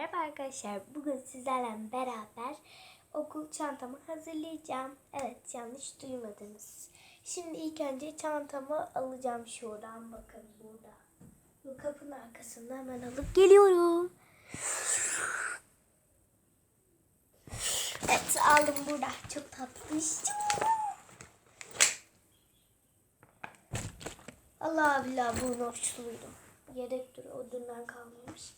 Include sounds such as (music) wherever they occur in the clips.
Merhaba arkadaşlar. Bugün sizlerle beraber okul çantamı hazırlayacağım. Evet yanlış duymadınız. Şimdi ilk önce çantamı alacağım şuradan. Bakın burada. Bu kapının arkasında hemen alıp geliyorum. Evet aldım burada. Çok tatlış. Allah billah bu nokçuluydu. Yedek duruyor. O dünden kalmamış.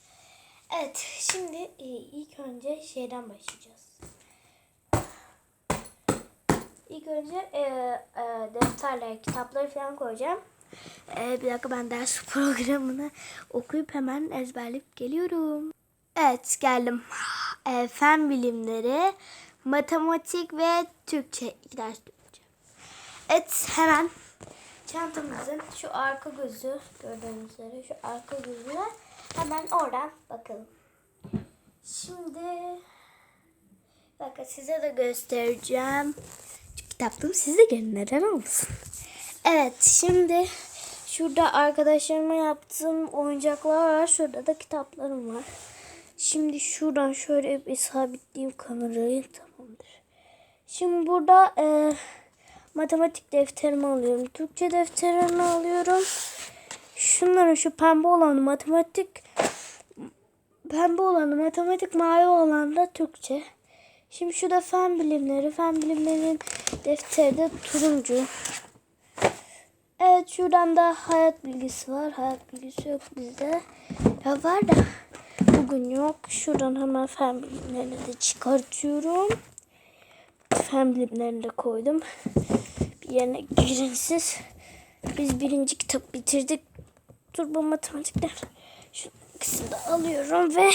Evet, şimdi e, ilk önce şeyden başlayacağız. İlk önce e, e, defterler, kitapları falan koyacağım. E, bir dakika ben ders (laughs) programını okuyup hemen ezberleyip geliyorum. Evet, geldim. E, fen bilimleri, matematik ve Türkçe iki ders yapacağım. Evet, hemen çantamızın şu arka gözü gördüğünüz üzere şu arka gözüne hemen oradan bakalım. Şimdi bakın size de göstereceğim. Şu kitaplığım size görün neden olmasın. Evet şimdi şurada arkadaşlarıma yaptığım oyuncaklar var. Şurada da kitaplarım var. Şimdi şuradan şöyle bir sabitleyeyim kamerayı. Tamamdır. Şimdi burada e, matematik defterimi alıyorum. Türkçe defterini alıyorum. Şunların şu pembe olan matematik pembe olan matematik mavi olan da Türkçe. Şimdi şu da fen bilimleri. Fen bilimlerinin defteri de turuncu. Evet şuradan da hayat bilgisi var. Hayat bilgisi yok bizde. Ya var da bugün yok. Şuradan hemen fen bilimlerini de çıkartıyorum. Fen bilimlerini de koydum. Bir yerine girin. Biz birinci kitap bitirdik. Turbo matematikler. Şu de alıyorum ve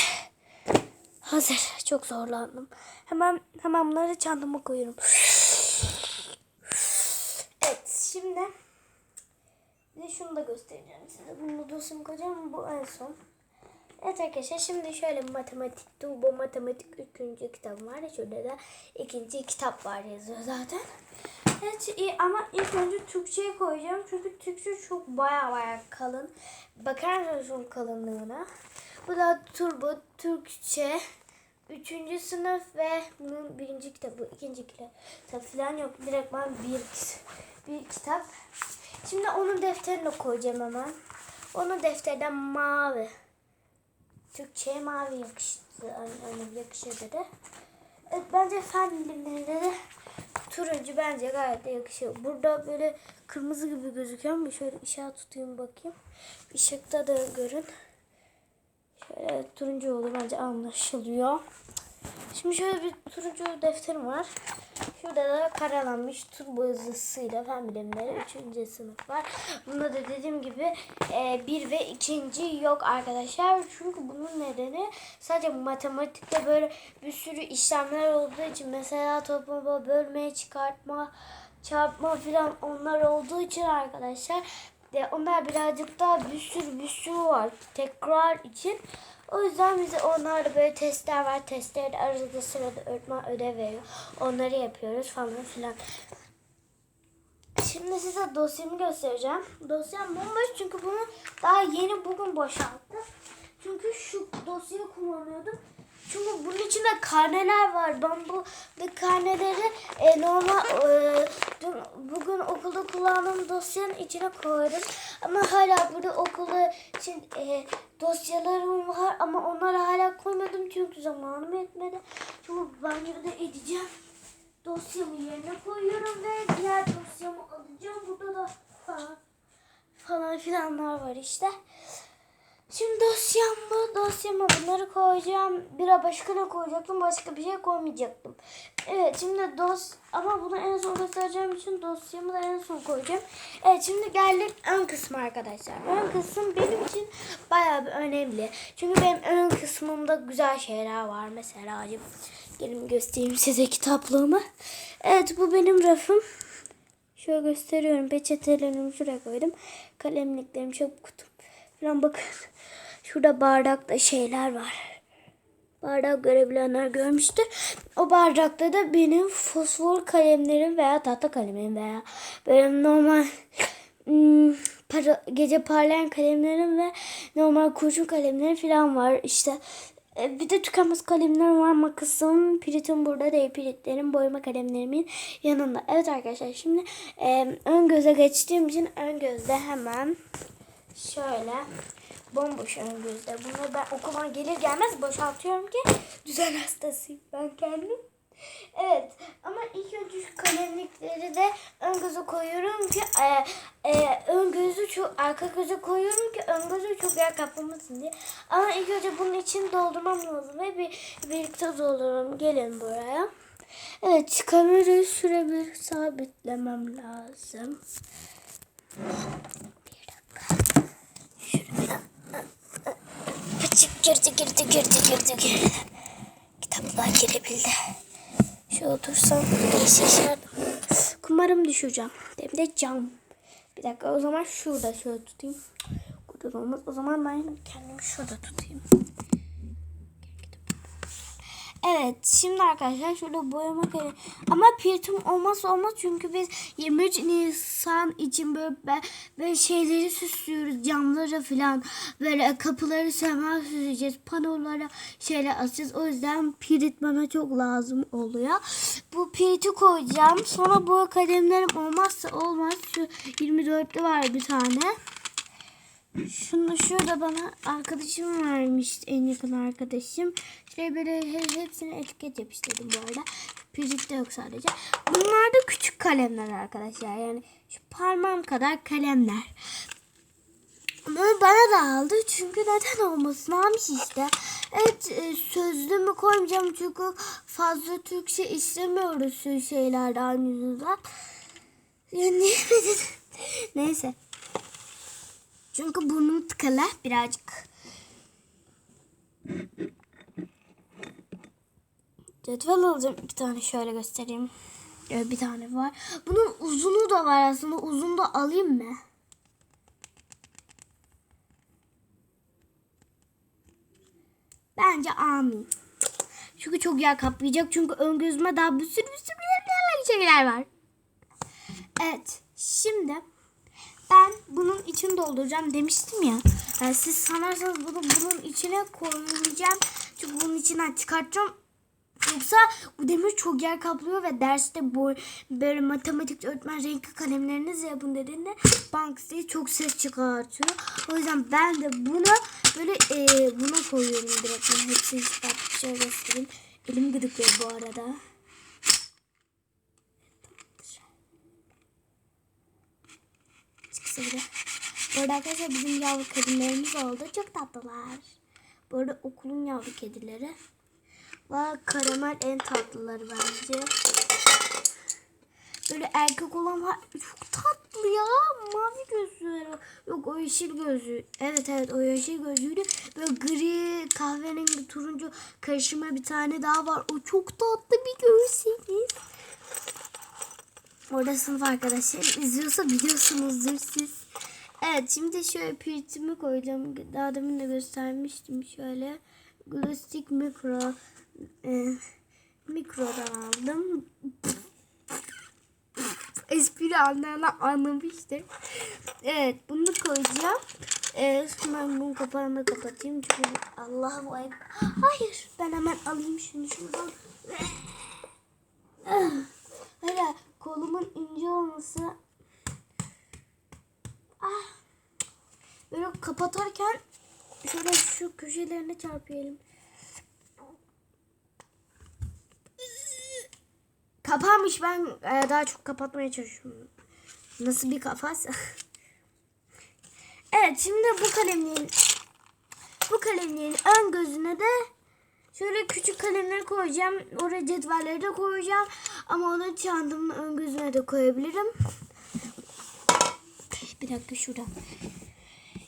hazır. Çok zorlandım. Hemen hemen bunları çantama koyuyorum. Evet şimdi de şunu da göstereceğim size. Bunu dosyamı koyacağım. Bu en son. Evet arkadaşlar şimdi şöyle matematik, turbo matematik üçüncü kitap var. Şurada da ikinci kitap var yazıyor zaten. Evet iyi ama ilk önce Türkçe'ye koyacağım. Çünkü Türkçe çok baya baya kalın. Bakar mısınız kalınlığına? Bu da turbo Türkçe. Üçüncü sınıf ve bunun birinci kitabı, ikinci kitap falan yok. Direkt ben bir, bir kitap. Şimdi onun defterine koyacağım hemen. Onun defterden mavi. Türkçe'ye mavi yakıştı. Hani yakışır dedi. Evet, bence fen bilimlerinde de turuncu bence gayet de yakışıyor. Burada böyle kırmızı gibi gözüküyor ama şöyle ışığa tutayım bakayım. Işıkta da görün. Şöyle turuncu oldu bence anlaşılıyor. Şimdi şöyle bir turuncu defterim var. Şurada da karalanmış turbo hızlısıyla fen bilimleri 3. sınıf var. Bunda da dediğim gibi e, bir ve ikinci yok arkadaşlar. Çünkü bunun nedeni sadece matematikte böyle bir sürü işlemler olduğu için mesela toplama, bölmeye çıkartma, çarpma filan onlar olduğu için arkadaşlar de onlar birazcık daha bir sürü bir sürü var tekrar için. O yüzden bize onlarda böyle testler var. Testleri de arada sırada öğretmen ödev veriyor. Onları yapıyoruz falan filan. Şimdi size dosyamı göstereceğim. Dosyam bomboş çünkü bunu daha yeni bugün boşalttım. Çünkü şu dosyayı kullanıyordum. Çünkü bunun içinde karneler var. Ben bu, karneleri e, normal e, dün, bugün okulda kullandığım dosyanın içine koydum. Ama hala burada okulda için e, dosyalarım var ama onları hala koymadım çünkü zamanım yetmedi. Çünkü banyoda edeceğim. Dosyamı yerine koyuyorum ve diğer dosyamı alacağım. Burada da falan, falan filanlar var işte. Şimdi dosyam bu. Dosyama bunları koyacağım. Bira başka ne koyacaktım? Başka bir şey koymayacaktım. Evet şimdi dos ama bunu en son göstereceğim için dosyamı da en son koyacağım. Evet şimdi geldik ön kısmı arkadaşlar. Ön kısım benim için bayağı bir önemli. Çünkü benim ön kısmımda güzel şeyler var. Mesela gelin göstereyim size kitaplığımı. Evet bu benim rafım. Şöyle gösteriyorum. Peçetelerimi şuraya koydum. Kalemliklerim, çöp kutum. Falan bakın. Şurada bardakta şeyler var. Bardak görebilenler görmüştür. O bardakta da benim fosfor kalemlerim veya tahta kalemim veya böyle normal hmm, para, gece parlayan kalemlerim ve normal kurşun kalemlerim falan var. İşte E, bir de tükenmez kalemler var. Makasım, piritim burada değil. Piritlerim boyama kalemlerimin yanında. Evet arkadaşlar şimdi e, ön göze geçtiğim için ön gözde hemen şöyle bomboş ön gözde. Bunu ben okuldan gelir gelmez boşaltıyorum ki düzen hastasıyım ben kendim. Evet ama ilk önce şu kalemlikleri de ön göze koyuyorum ki e, e, ön gözü çok arka göze koyuyorum ki ön gözü çok yer kaplamasın diye. Ama ilk önce bunun için doldurmam lazım ve bir birlikte doldururum. Gelin buraya. Evet kamerayı şuraya bir sabitlemem lazım. Açık girdi girdi girdi girdi girdi. Kitaplar girebildi. Şöyle otursam şaşardım. Kumarım düşüreceğim. Hem de cam. Bir dakika o zaman şurada şöyle tutayım. Burada da olmaz. O zaman ben kendimi şurada tutayım. Evet şimdi arkadaşlar şurada boyama kalemi. Ama pirtum olmazsa olmaz çünkü biz 23 Nisan için böyle, böyle şeyleri süslüyoruz camları falan böyle kapıları sema süsleyeceğiz panolara şeyler asacağız o yüzden pirit bana çok lazım oluyor. Bu piriti koyacağım sonra bu kalemlerim olmazsa olmaz şu 24'lü var bir tane. Şunu şurada bana arkadaşım vermişti en yakın arkadaşım. Şuraya böyle he- hepsine etiket yapıştırdım bu arada. Pirit de yok sadece. Bunlar da küçük kalemler arkadaşlar. Yani şu parmağım kadar kalemler. Ama bana da aldı çünkü neden olmasın almış işte. Evet e, sözlüğümü koymayacağım çünkü fazla Türkçe istemiyoruz şu şeylerden yüzünden. Ya niye (laughs) Neyse. Çünkü burnum tıkalı birazcık. Cetvel alacağım iki tane şöyle göstereyim. Ee, bir tane var. Bunun uzunu da var aslında. Uzun da alayım mı? Bence amin. Çünkü çok yer kaplayacak. Çünkü ön gözüme daha bir sürü bir sürü şeyler var. Evet. Şimdi ben bunun için dolduracağım demiştim ya. Yani siz sanarsanız bunu bunun içine koyacağım. Çünkü bunun içinden çıkartacağım. Yoksa bu demir çok yer kaplıyor ve derste bu böyle matematik öğretmen renkli kalemlerinizi yapın dediğinde bank diye çok ses çıkartıyor. O yüzden ben de bunu böyle e, buna koyuyorum direkt. Ben hepsini çıkartıp şöyle göstereyim. Elim gıdıklıyor bu arada. Bile. Bu arada arkadaşlar bizim yavru kedilerimiz oldu. Çok tatlılar. Bu arada okulun yavru kedileri. Ve karamel en tatlıları bence. Böyle erkek olan. Çok tatlı ya. Mavi gözlüleri. Yok o yeşil gözlü. Evet evet o yeşil gözlüydü. Böyle gri kahverengi turuncu karışımı bir tane daha var. O çok tatlı bir görseniz. Orada sınıf arkadaşlar izliyorsa biliyorsunuzdur siz. Evet şimdi şöyle piritimi koyacağım. Daha demin de göstermiştim şöyle. Glastik mikro e, mikrodan aldım. Espri anlayanlar anlamıştır. Evet bunu koyacağım. Ee, ben bunun kapağını kapatayım. Çünkü Allah bu ay. Hayır ben hemen alayım şunu şuradan. Böyle kolumun ince olması. Ah. Böyle kapatarken şöyle şu köşelerine çarpayalım. Kapanmış ben e, daha çok kapatmaya çalışıyorum. Nasıl bir kafaysa. (laughs) evet şimdi bu kalemliğin bu kalemliğin ön gözüne de şöyle küçük kalemleri koyacağım. Oraya cetvelleri de koyacağım. Ama onu çantamın ön gözüne de koyabilirim. Bir dakika şurada.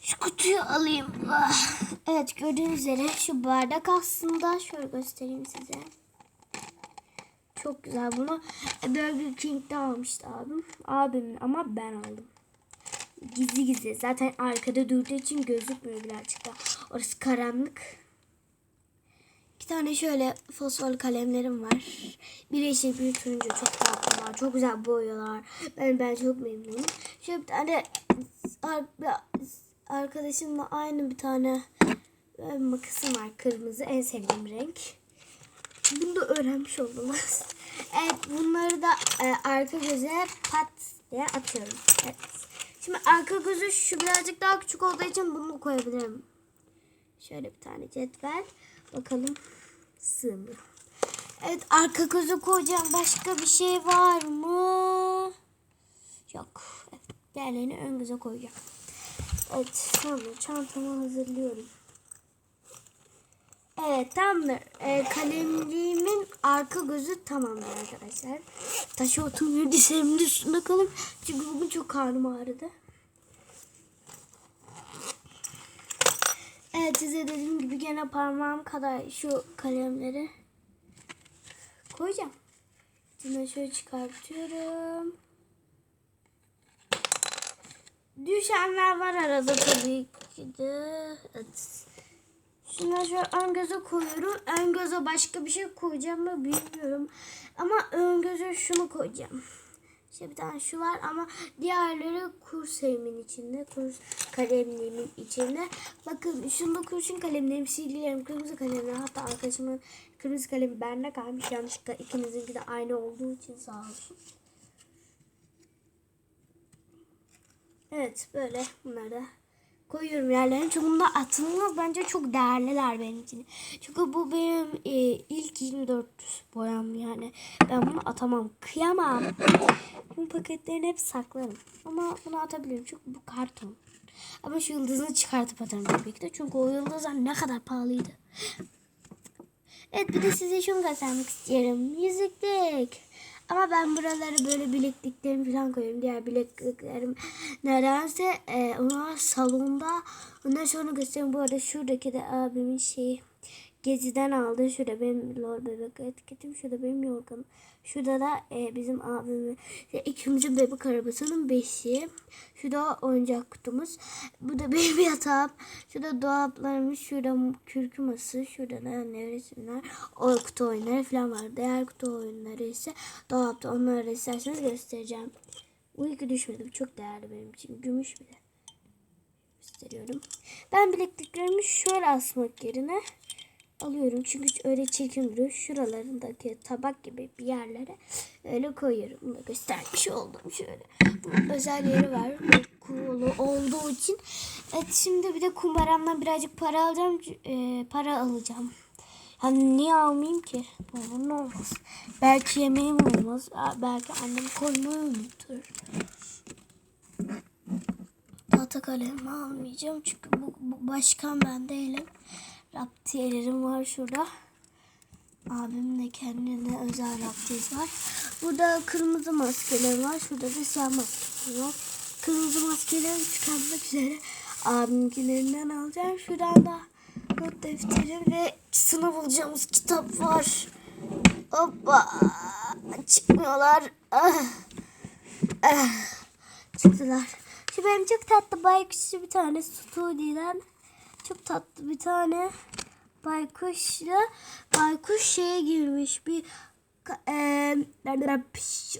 Şu kutuyu alayım. Ah. Evet gördüğünüz üzere şu bardak aslında. Şöyle göstereyim size. Çok güzel bunu Burger King'de almıştı abim. Abim ama ben aldım. Gizli gizli. Zaten arkada durduğu için gözükmüyor birazcık da. Orası karanlık. Tane şöyle fosforlu kalemlerim var. Bir yeşil bir turuncu çok tatlılar. Çok güzel boyalar. Ben ben çok memnunum. Şöyle bir tane ar- arkadaşımla aynı bir tane makasım var kırmızı en sevdiğim renk. Bunu da öğrenmiş oldunuz. Evet bunları da e, arka göze pat diye atıyorum. Evet. Şimdi arka gözü şu birazcık daha küçük olduğu için bunu koyabilirim. Şöyle bir tane cetvel. Bakalım sığmıyor. Evet arka gözü koyacağım. Başka bir şey var mı? Yok. Evet, diğerlerini ön göze koyacağım. Evet sonra çantamı hazırlıyorum. Evet tamamdır. Ee, kalemliğimin arka gözü tamamdır arkadaşlar. Taşı oturmuyor dişlerimin üstünde kalın. Çünkü bugün çok karnım ağrıdı. Evet size dediğim gibi gene parmağım kadar şu kalemleri koyacağım. Şimdi şöyle çıkartıyorum. Düşenler var arada tabii ki de. Evet. Şimdi şöyle ön göze koyuyorum. Ön göze başka bir şey koyacağım mı bilmiyorum. Ama ön göze şunu koyacağım. İşte bir tane şu var ama diğerleri kursemin içinde, kurs kalemliğimin içinde. Bakın şunda kurşun kalemlerim, silgilerim, kırmızı kalemlerim. Hatta arkadaşımın kırmızı kalemi bende kalmış. Yanlışlıkla ikimizinki de aynı olduğu için sağ olsun. Evet böyle bunları da koyuyorum yerlerine. Çünkü bunlar atılmaz. Bence çok değerliler benim için. Çünkü bu benim e, ilk 24 boyam yani. Ben bunu atamam. Kıyamam. Bu paketlerini hep saklarım. Ama bunu atabilirim çünkü bu karton. Ama şu yıldızını çıkartıp atarım tabii ki de. Çünkü o yıldızlar ne kadar pahalıydı. Evet bir de size şunu göstermek istiyorum. Yüzüklik. Ama ben buralara böyle bilekliklerimi falan koyuyorum. Diğer bilekliklerim nedense e, onlar salonda. Ondan sonra göstereyim. Bu arada şuradaki de abimin şeyi. Geziden aldı. Şurada benim lor bebek etiketim. Şurada benim yorganım. Şurada da e, bizim abimin işte ikimizin bebek arabasının beşiği. Şurada oyuncak kutumuz. Bu da (laughs) benim yatağım. Şurada dolaplarımız. Şurada kürkü masası. Şurada da ne resimler. O kutu oyunları falan var. Diğer kutu oyunları ise dolapta. Onları da isterseniz göstereceğim. İki düşmedi. Çok değerli benim için. Gümüş bile. Gösteriyorum. Ben bilekliklerimi şöyle asmak yerine alıyorum. Çünkü öyle çirkin duruyor. Şuralarındaki tabak gibi bir yerlere öyle koyuyorum. Bunu da göstermiş oldum şöyle. Bunun özel yeri var. Kulu olduğu için. Evet şimdi bir de kumbaramdan birazcık para alacağım. Ee, para alacağım. Hani niye almayayım ki? Olur ne olmaz. Belki yemeğim olmaz. Belki annem koymayı unutur. Tahta kalemi almayacağım. Çünkü bu, bu başkan ben değilim. Raptiyelerim var şurada. Abimin de kendine özel raptiyesi var. Burada kırmızı maskelerim var. Şurada da siyah maskelerim var. Kırmızı maskelerimi çıkartmak üzere abimkilerinden alacağım. Şuradan da not defterim ve sınav alacağımız kitap var. Hoppa. Çıkmıyorlar. Ah. Ah. Çıktılar. Şu benim çok tatlı baykuşlu bir tane Studi'den çok tatlı bir tane baykuşla baykuş şeye girmiş bir e,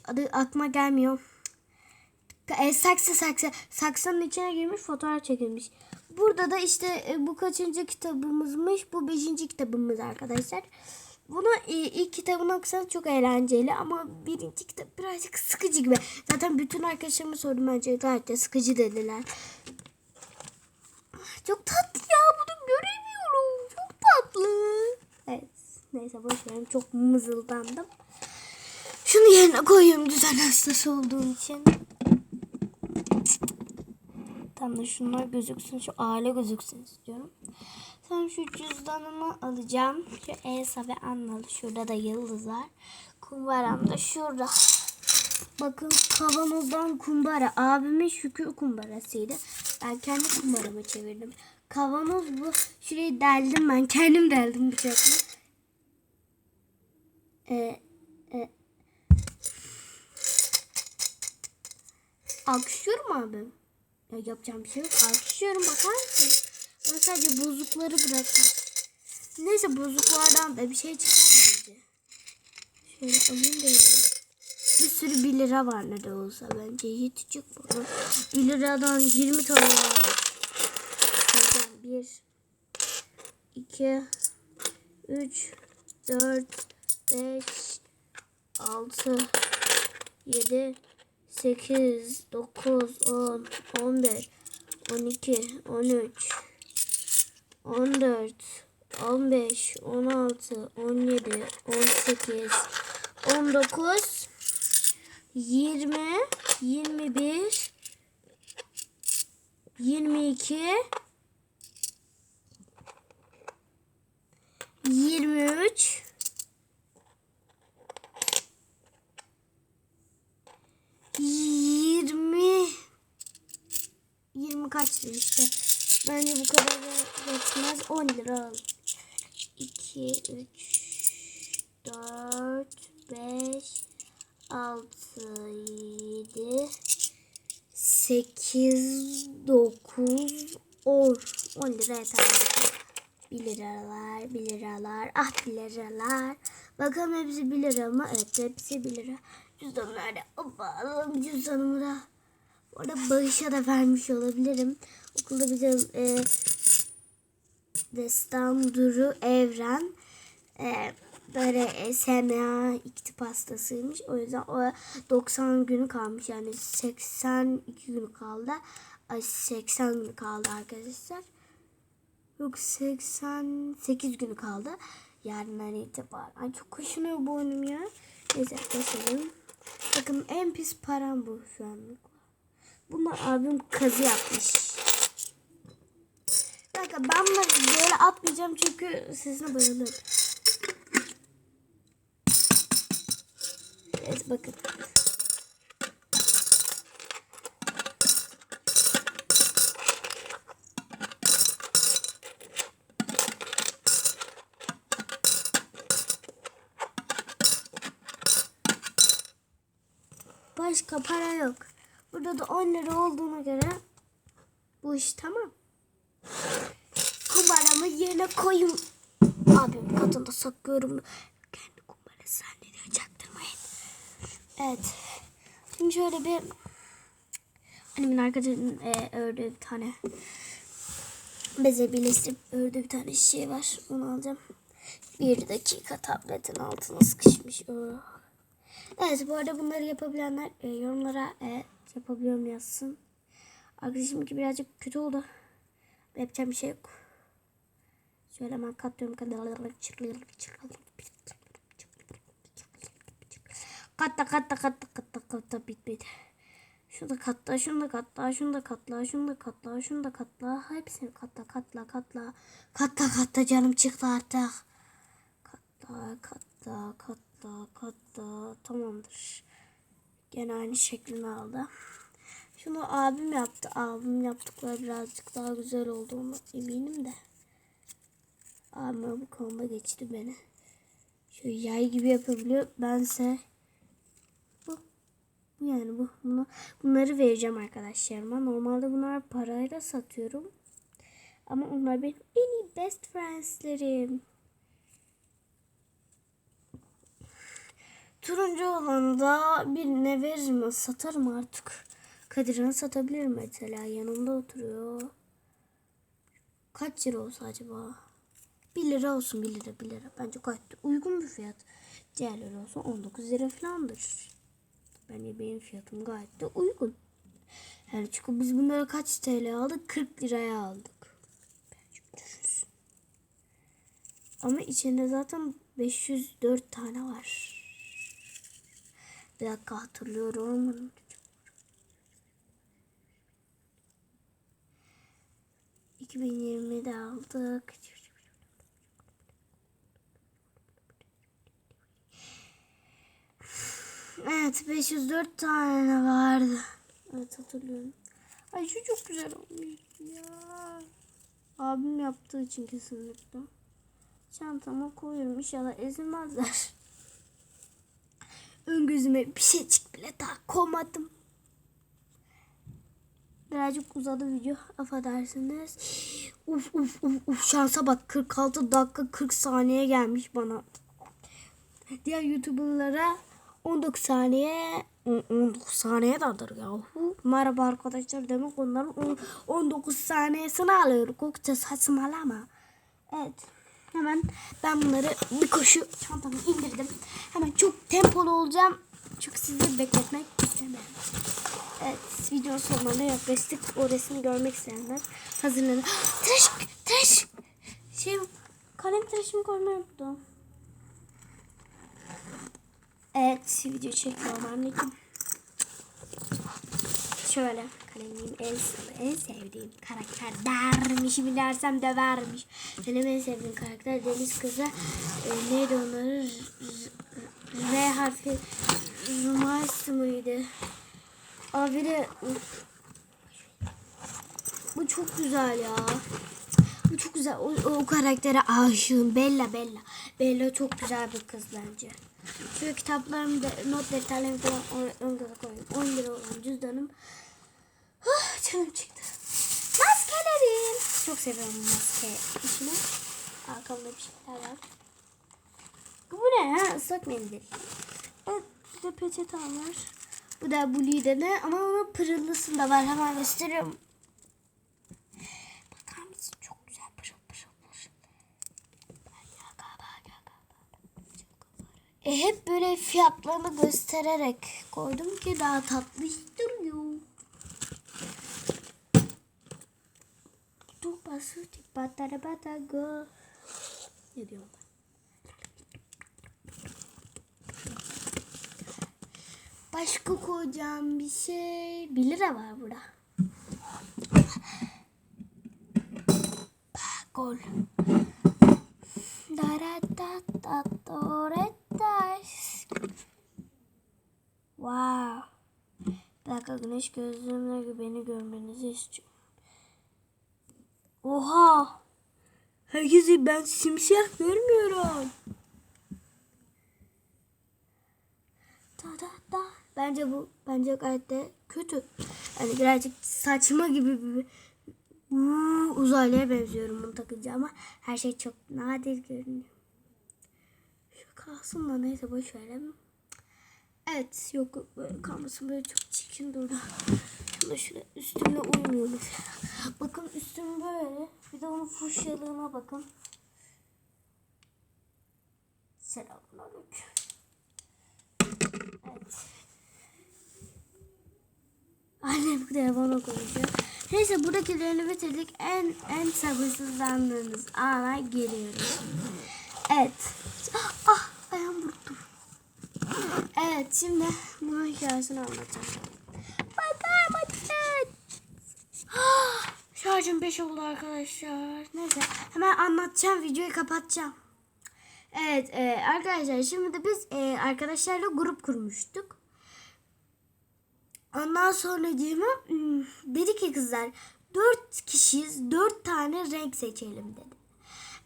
adı aklıma gelmiyor. E, saksı saksı saksının içine girmiş fotoğraf çekilmiş. Burada da işte e, bu kaçıncı kitabımızmış? Bu beşinci kitabımız arkadaşlar. Bunu e, ilk kitabını okusanız çok eğlenceli ama birinci kitap birazcık sıkıcı gibi. Zaten bütün arkadaşlarıma sordum bence gayet de sıkıcı dediler. Çok tatlı ya bunu göremiyorum. Çok tatlı. Evet neyse boş verin çok mızıldandım. Şunu yerine koyayım düzen hastası olduğum için. Tam da şunlar gözüksün. Şu aile gözüksün istiyorum. Sen şu cüzdanımı alacağım. Şu Elsa ve Annalı. Şurada da yıldız var. Kumbaram da şurada. Bakın kavanozdan kumbara. Abimin şükür kumbarasıydı. Ben kendi kumbaramı çevirdim. Kavanoz bu. Şurayı deldim ben. Kendim deldim bıçakla. Ee, e. Alkışlıyorum abim. Ya yapacağım bir şey yok. Alkışlıyorum bakar mısın? Ben sadece bozukları bıraktım. Neyse bozuklardan da bir şey çıkar bence. Şöyle alayım da. Bir sürü 1 lira var ne de olsa bence hiç çıkmadı. 1 liradan 20 tane var. Hocam 1 2, 3, 4, 5, 6, 7, 8, 9, 10, 11, 12, 13, 14, 15, 16, 17, 18, 19, 20, 21, 22, 23, 20 20 kaçtı işte. Bence bu kadar da geçmez. 10 lira al. 2 3 4 5 6 7 8 9 10 10 lira yeter. 1 liralar, 1 liralar, ah 1 liralar. Bakalım hepsi 1 lira mı? Evet hepsi 1 lira. Cüzdanım nerede? Hoppa alalım cüzdanımı da. Bu arada bağışa da vermiş olabilirim. Okulda bizim e, Destan Duru Evren e, böyle SMA iktip hastasıymış. O yüzden o 90 günü kalmış. Yani 82 günü kaldı. Ay 80 günü kaldı arkadaşlar. Yok 88 günü kaldı. Yarından itibaren. Ay çok kaşınıyor bu oyunum ya. Neyse basalım. Bakın en pis param bu şu anlık. Bunlar abim kazı yapmış. Dakika ben böyle atmayacağım çünkü sesine bayılırım. Evet bakın. Başka para yok. Burada da 10 lira olduğuna göre bu iş tamam. Kumbaramı yerine koyayım. Abim katında saklıyorum. Evet. Şimdi şöyle bir annemin arkadaşının e, ördüğü bir tane beze birleştirip ördüğü bir tane şey var. Onu alacağım. Bir dakika tabletin altına sıkışmış. Oh. Evet bu arada bunları yapabilenler e, yorumlara e, yapabiliyorum yazsın. Arkadaşımki birazcık kötü oldu. Yapacağım bir şey yok. Şöyle hemen katlıyorum. Katta katta katta katta katta bitmedi. Şunu da katla, şunu da katla, şunu da katla, şunu da katla, şunu da katla. Hepsini katla, katla, katla. Katla, katla canım çıktı artık. Katla, katla, katla, katla. Tamamdır. Gene aynı şeklini aldı. Şunu abim yaptı. Abim yaptıkları birazcık daha güzel olduğunu eminim de. Abim bu konuda geçti beni. Şöyle yay gibi yapabiliyor. Bense yani bu. Bunu, bunları vereceğim arkadaşlarıma. Normalde bunlar parayla satıyorum. Ama onlar benim en iyi best friendslerim. Turuncu olanı da birine veririm. Satarım artık. Kadir'ine satabilirim mesela. Yanımda oturuyor. Kaç lira olsa acaba? 1 lira olsun 1 lira 1 lira. Bence gayet uygun bir fiyat. Diğerleri olsa 19 lira falandır. Bence benim fiyatım gayet de uygun. Yani çünkü biz bunları kaç TL aldık? 40 liraya aldık. Bence düşünsün. Ama içinde zaten 504 tane var. Bir dakika hatırlıyorum. ...2020'de aldık. Evet 504 tane vardı. Evet hatırlıyorum. Ay şu çok güzel olmuş ya. Abim yaptığı için kesinlikle. Çantama koyuyorum inşallah ezilmezler. Ön gözüme bir şeycik bile daha koymadım. Birazcık uzadı video. Affedersiniz. Uf uf uf uf şansa bak 46 dakika 40 saniye gelmiş bana. Diğer YouTuber'lara 19 saniye 19 saniye dadır ya. Merhaba arkadaşlar demek onların 19 saniyesini alıyor. Kokça saçmalama. Evet. Hemen ben bunları bir koşu çantama indirdim. Hemen çok tempolu olacağım. Çünkü sizi bekletmek istemiyorum. Evet, videonun sonuna yaklaştık. O resmi görmek isteyenler hazırlanın. (gasps) tıraş, tıraş. Şey, kalem tıraşımı koymayı unuttum. Evet, video çekiyorum anneciğim. Şöyle kalemim en, en sevdiğim karakter dermiş mi dersem de vermiş. Benim en sevdiğim karakter Deniz Kızı. E, neydi onları? R, harfi Rumars mıydı? Abi de bu çok güzel ya. Bu çok güzel. O, o karaktere aşığım. Bella Bella. Bella çok güzel bir kız bence. Şöyle kitaplarımı da not defterlerimi falan ön tarafa koyayım. 10 lira olan cüzdanım. Ah, canım çıktı. Maskelerim. Çok seviyorum maske işini. Arkamda bir şeyler var. Bu ne ha? Islak mendil. Evet, bir de peçete var. Bu da bu lidene ama onun pırıllısı da var. Hemen gösteriyorum. Bakar mısın? Çok güzel pırıl pırıl pırıl. E, hep böyle fiyatlarını göstererek koydum ki daha tatlı duruyor. Tu pasu ti patara patago. Ne diyorum ben? Başka koyacağım bir şey. 1 lira var burada. Gol. Wow. Bir dakika güneş gözlüğümle beni görmenizi istiyorum. Oha. Herkesi ben simsiyah görmüyorum. Da da da. Bence bu bence gayet de kötü. Yani birazcık saçma gibi bir uzaylıya benziyorum bunu takınca ama her şey çok nadir görünüyor. Kalsın da neyse boş verelim. Evet yok böyle kalmasın böyle çok çirkin durdu. Şuna şöyle üstümle uymuyor. Bakın üstüm böyle. Bir de onun fuşyalığına bakın. Selamünaleyküm. Evet. Annem telefona konuşuyor. Neyse buradakilerini bitirdik. En en sabırsızlandığımız ana geliyoruz. Evet. Ah. Evet şimdi bunun hikayesini anlatacağım. Bakar mısın? Ah, Şarjım 5 oldu arkadaşlar. Neyse hemen anlatacağım videoyu kapatacağım. Evet e, arkadaşlar şimdi de biz e, arkadaşlarla grup kurmuştuk. Ondan sonra hmm, dedi ki kızlar dört kişiyiz dört tane renk seçelim dedi.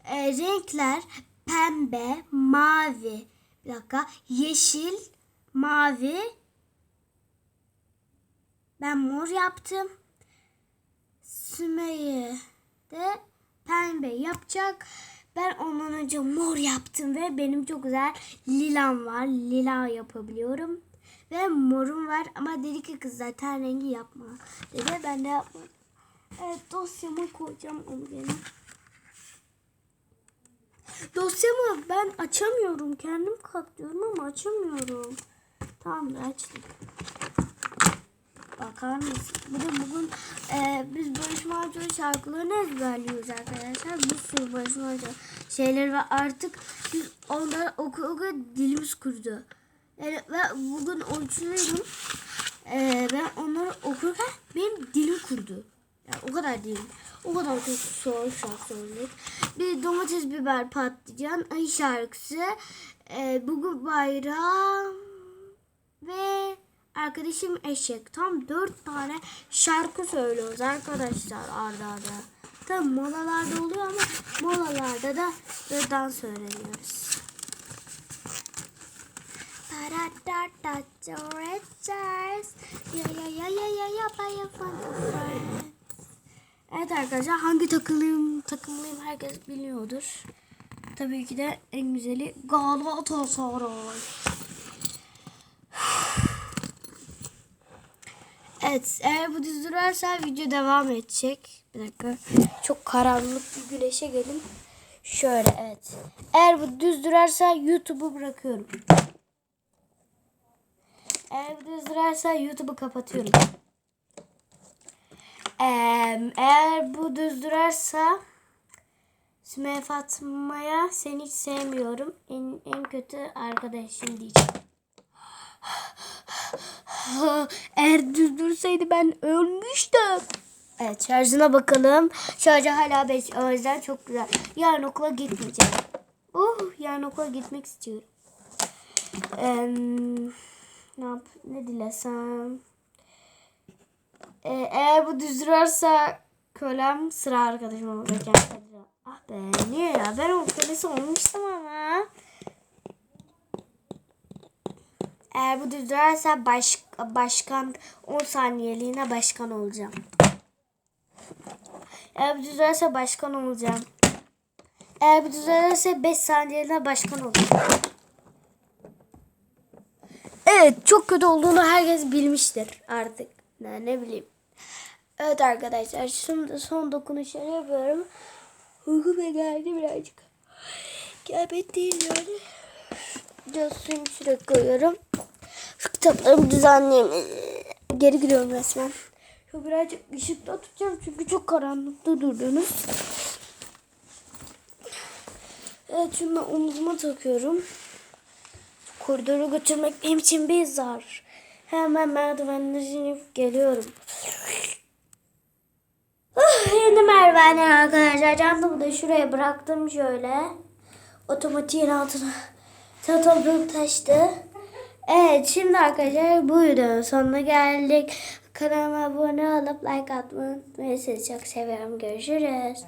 E, renkler pembe, mavi, bir dakika, yeşil, mavi. Ben mor yaptım. Sümeyye de pembe yapacak. Ben ondan önce mor yaptım ve benim çok güzel lilam var. Lila yapabiliyorum. Ve morum var ama dedi ki kız zaten rengi yapma. Dedi ben de yapmadım. Evet dosyamı koyacağım onu gene. Dosyamı ben açamıyorum. Kendim katlıyorum ama açamıyorum. Tamam açtık. Bakar mısın? Bir de bugün e, biz Barış Manço şarkılarını ezberliyoruz arkadaşlar. Bir sürü Barış Manço şeyler ve artık biz onları oku oku dilimiz kurdu. Yani ben bugün oruçluydum. E, ben onları okurken benim dilim kurdu. Yani o kadar değil. O kadar çok zor şarkı söyledik. Bir domates, biber, patlıcan, ay şarkısı. E, bugün bayram ve arkadaşım eşek. Tam dört tane şarkı söylüyoruz arkadaşlar arda arda. Tam molalarda oluyor ama molalarda da dans öğreniyoruz. Evet arkadaşlar hangi takımlıyım takımlıyım herkes biliyordur. Tabii ki de en güzeli Galatasaray. Evet eğer bu düz durarsa video devam edecek. Bir dakika. Çok karanlık bir güneşe gelin. Şöyle evet. Eğer bu düz durarsa YouTube'u bırakıyorum. Eğer bu düz durarsa YouTube'u kapatıyorum. Eğer bu düz durarsa Sümeyye Fatma'ya seni hiç sevmiyorum. En, en kötü arkadaşım diyeceğim. Eğer düz dursaydı ben ölmüştüm. Evet şarjına bakalım. Şarjı hala 5. O yüzden çok güzel. Yarın okula gitmeyeceğim. Oh yarın okula gitmek istiyorum. Eee, ne yap ne dilesem. Ee, eğer bu düz durarsa kölem sıra arkadaşım olacak. Ah be niye ya? Ben o kölesi olmuştum ama. Eğer bu düz durarsa baş, başkan 10 saniyeliğine başkan olacağım. Eğer bu düz durarsa başkan olacağım. Eğer bu düz durarsa 5 saniyeliğine başkan olacağım. Evet çok kötü olduğunu herkes bilmiştir artık. Ne, ne bileyim. Evet arkadaşlar şimdi son dokunuşları yapıyorum. Uyku da geldi birazcık. Gelmedi değil yani. Şuraya koyuyorum. Şu kitaplarımı düzenleyeyim. Geri gidiyorum resmen. Şu birazcık ışıkta tutacağım çünkü çok karanlıkta durdunuz. Evet şunu da omuzuma takıyorum. Koridoru götürmek benim için bir zar. Hemen merdivenleri inip geliyorum. Ah, Yeni merdivenler arkadaşlar. Çantamı da şuraya bıraktım şöyle. Otomatiğin altına satıldım taştı. Evet şimdi arkadaşlar bu videonun sonuna geldik. Kanalıma abone olup like atmayı unutmayın. Sizi çok seviyorum. Görüşürüz.